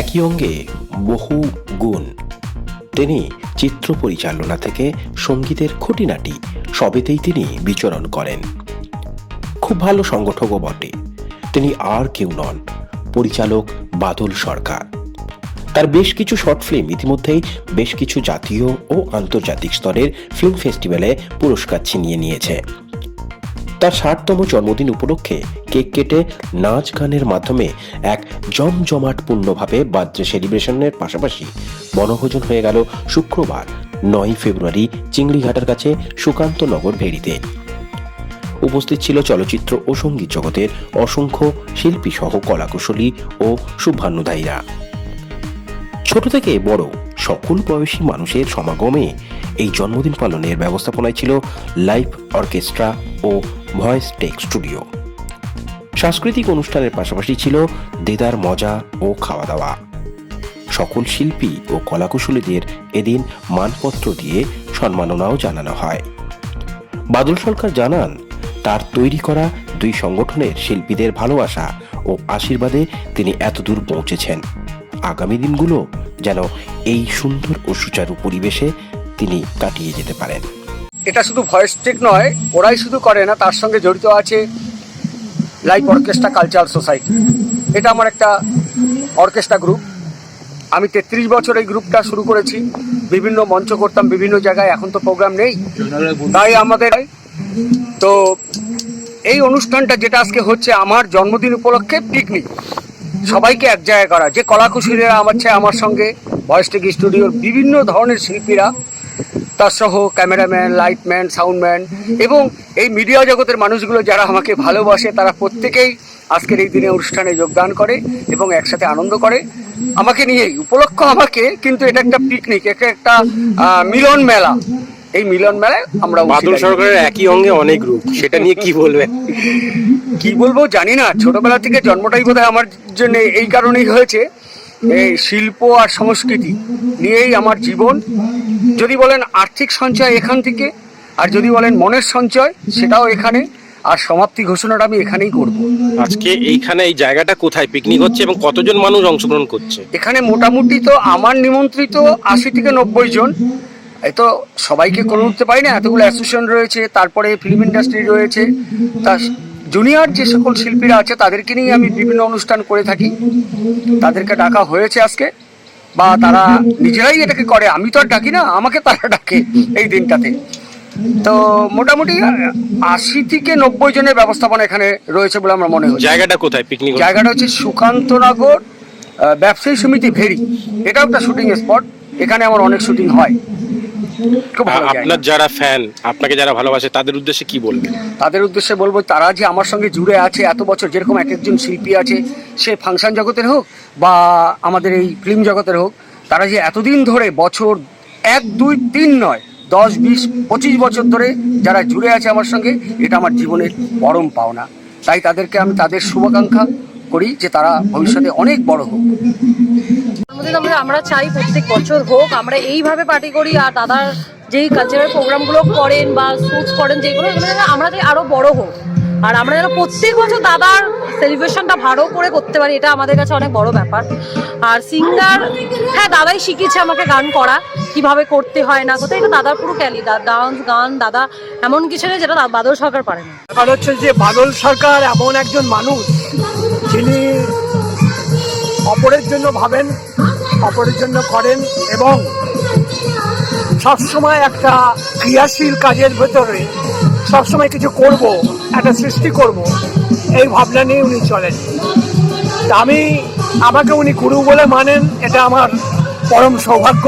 একই অঙ্গে বহু গুণ। তিনি চিত্র পরিচালনা থেকে সঙ্গীতের খুঁটিনাটি সবেতেই তিনি বিচরণ করেন। খুব ভালো সংগঠকও বটে। তিনি আর কেউ নন, পরিচালক বাদল সরকার। তার বেশ কিছু শর্ট ফিল্ম ইতিমধ্যেই বেশ কিছু জাতীয় ও আন্তর্জাতিক স্তরের ফিল্ম ফেস্টিভ্যালে পুরস্কার ছিনিয়ে নিয়েছে। তার ষাটতম জন্মদিন উপলক্ষে কেক কেটে নাচ গানের মাধ্যমে এক জমজমাট পূর্ণভাবে বার্থডে সেলিব্রেশনের পাশাপাশি বনভোজন হয়ে গেল শুক্রবার নয় ফেব্রুয়ারি, চিংড়িঘাটার কাছে সুকান্ত নগর ভেড়িতে উপস্থিত ছিল চলচ্চিত্র ও সংগীত জগতের অসংখ্য শিল্পী সহ কলাকুশলী ও শুভান্নুদায়ীরা ছোট থেকে বড় সকল বয়সী মানুষের সমাগমে এই জন্মদিন পালনের ব্যবস্থাপনায় ছিল লাইভ অর্কেস্ট্রা ও ভয়েস টেক স্টুডিও। সাংস্কৃতিক অনুষ্ঠানের পাশাপাশি ছিল দেদার মজা ও খাওয়া দাওয়া সকল শিল্পী ও কলাকুশলীদের এদিন মানপত্র দিয়ে সম্মাননাও জানানো হয়। বাদল সরকার জানান, তার তৈরি করা দুই সংগঠনের শিল্পীদের ভালোবাসা ও আশীর্বাদে তিনি এতদূর পৌঁছেছেন। আগামী দিনগুলো যেন এই সুন্দর ও সুচারু পরিবেশে তিনি কাটিয়ে যেতে পারেন। এটা শুধু ভয়েস টেক নয়, ওরাই শুধু করে না, তার সঙ্গে জড়িত আছে লাইভ অর্কেস্ট্রা কালচার সোসাইটি। এটা আমার একটা অর্কেস্ট্রা গ্রুপ। আমি তেত্রিশ বছর এই গ্রুপটা শুরু করেছি। বিভিন্ন মঞ্চ করতাম, বিভিন্ন জায়গায়। এখন তো প্রোগ্রাম নেই। তাই আমাদের তো এই অনুষ্ঠানটা যেটা আজকে হচ্ছে আমার জন্মদিন উপলক্ষে পিকনিক সবাইকে এক জায়গায় করা। যে কলাকুশলীরা আমার আমার সঙ্গে ভয়েস টেক স্টুডিওর বিভিন্ন ধরনের শিল্পীরা তার সহ ক্যামেরাম্যান লাইটম্যান সাউন্ডম্যান এবং এই মিডিয়া জগতের মানুষগুলো যারা আমাকে ভালোবাসে তারা প্রত্যেকেই আজকের এই দিনে অনুষ্ঠানে যোগদান করে এবং একসাথে আনন্দ করে। আমাকে নিয়েই উপলক্ষ আমাকে কিন্তু এটা একটা পিকনিক এটা একটা মিলন মেলা। এই মিলন মেলায় আমরা বাদল সরকারের একই অঙ্গে অনেক রূপ সেটা নিয়ে কি বলবেন? কি বলব জানি না ছোটবেলা থেকে জন্মটাই বোধহয় আমার জন্য এই কারণেই হয়েছে। এই শিল্প আর সংস্কৃতি নিয়েই আমার জীবন। যদি বলেন আর্থিক সঞ্চয় এখান থেকে আর যদি বলেন মনের সঞ্চয় সেটাও এখানে আর সমাপ্তি ঘোষণাটা আমি এখানেই করব। আজকে এইখানে এই জায়গাটা কোথায়? পিকনিক হচ্ছে এবং কতজন মানুষ অংশগ্রহণ করছে? এখানে মোটামুটি তো আমার নিমন্ত্রিত আশি থেকে নব্বই জন। এই তো সবাইকে করে উঠতে পারি না এতগুলো অ্যাসোসিয়েশন রয়েছে তারপরে ফিল্ম ইন্ডাস্ট্রি রয়েছে। তা জুনিয়র যে সকল শিল্পীরা আছে তাদেরকে নিয়ে আমি বিভিন্ন অনুষ্ঠান করে থাকি। তাদেরকে ডাকা হয়েছে আজকে। বা তারা নিজেরাই এটাকে করে আমি তো আর ডাকি না আমাকে তারা ডাকে এই দিনটাতে। তো মোটামুটি আশি থেকে নব্বই জনের ব্যবস্থাপনা এখানে রয়েছে বলে আমার মনে হয় জায়গাটা কোথায় পিকনিক জায়গাটা হচ্ছে সুকান্তনগর ব্যবসায়ী সমিতি ভেরি। এটাও একটা শুটিং স্পট এখানে আমার অনেক শুটিং হয়। আপনার যারা ফ্যান আপনাকে যারা ভালোবাসে তাদের উদ্দেশ্যে কি বলবেন? তাদের উদ্দেশ্যে বলব তারা যে আমার সঙ্গে জুড়ে আছে এত বছর যেরকম এক একজন শিল্পী আছে সে ফাংশন জগতের হোক বা আমাদের এই ফিল্ম জগতের হোক তারা যে এতদিন ধরে বছর এক দুই তিন নয় দশ বিশ পঁচিশ বছর ধরে যারা জুড়ে আছে আমার সঙ্গে এটা আমার জীবনের পরম পাওনা। তাই তাদেরকে আমি তাদের শুভাকাঙ্ক্ষা করি যে তারা ভবিষ্যতে অনেক বড় হোক। জন্মদিন আমরা আমরা চাই প্রত্যেক বছর হোক আমরা এইভাবে পার্টি করি আর দাদার যেই কালচারাল প্রোগ্রামগুলো করেন বা শ্যুট করেন যেগুলো এগুলো যেন আমরা চাই আরও বড় হোক। আর আমরা যেন প্রত্যেক বছর দাদার সেলিব্রেশনটা ভালো করে করতে পারি এটা আমাদের কাছে অনেক বড় ব্যাপার। আর সিঙ্গার হ্যাঁ দাদাই শিখিয়েছে আমাকে গান করা কীভাবে করতে হয় না করতে এটা দাদার পুরো ক্যালি ডান্স গান দাদা এমন কিছু নেই যেটা দা- বাদল সরকার পারে না ব্যাপার হচ্ছে যে বাদল সরকার এমন একজন মানুষ যিনি অপরের জন্য ভাবেন, অপরের জন্য করেন এবং সবসময় একটা ক্রিয়াশীল কাজের ভেতরে সবসময় কিছু করব, একটা সৃষ্টি করব, এই ভাবনা নিয়ে উনি চলেন। তা আমি আমাকে উনি গুরু বলে মানেন, এটা আমার পরম সৌভাগ্য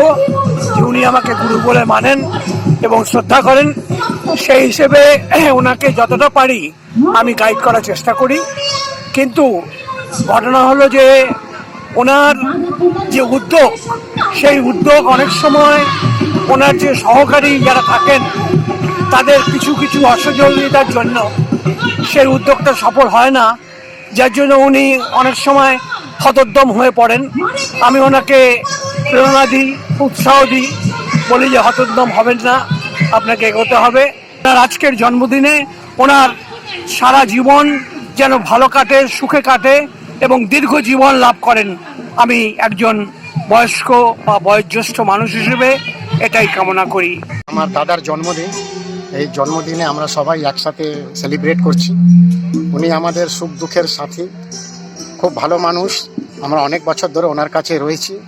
যে উনি আমাকে গুরু বলে মানেন এবং শ্রদ্ধা করেন। সেই হিসেবে ওনাকে যতটা পারি আমি গাইড করার চেষ্টা করি। কিন্তু ঘটনা হলো যে ওনার যে উদ্যোগ, সেই উদ্যোগ অনেক সময় ওনার যে সহকারী যারা থাকেন, তাদের কিছু কিছু অসহযোগিতার জন্য সেই উদ্যোগটা সফল হয় না। যার জন্য উনি অনেক সময় হতোদ্যম হয়ে পড়েন। আমি ওনাকে প্রেরণা দিই, উৎসাহ দিই, বলি যে হতোদ্যম হবেন না, আপনাকে এগোতে হবে। ওনার আজকের জন্মদিনে ওনার সারা জীবন যেন ভালো কাটে, সুখে কাটে এবং দীর্ঘ জীবন লাভ করেন। আমি একজন বয়স্ক বা বয়োজ্যেষ্ঠ মানুষ হিসেবে এটাই কামনা করি। আমার দাদার জন্মদিন। এই জন্মদিনে আমরা সবাই একসাথে সেলিব্রেট করছি। উনি আমাদের সুখ দুঃখের সাথী। খুব ভালো মানুষ। আমরা অনেক বছর ধরে ওনার কাছে রয়েছি।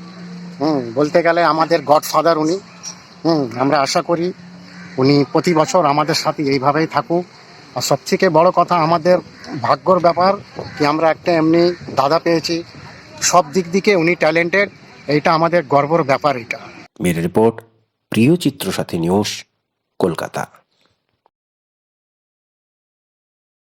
হুম, বলতে গেলে আমাদের গডফাদার উনি। হুম, আমরা আশা করি উনি প্রতি বছর আমাদের সাথে এইভাবেই থাকুক। আর সবথেকে বড় কথা, আমাদের ভাগ্যর ব্যাপার কি আমরা একটা এমনি দাদা পেয়েছি। সব দিক দিকে উনি ট্যালেন্টেড এইটা আমাদের গর্বর ব্যাপার এটা। মেরে রিপোর্ট, প্রিয় চিত্র সাথী নিউজ, কলকাতা।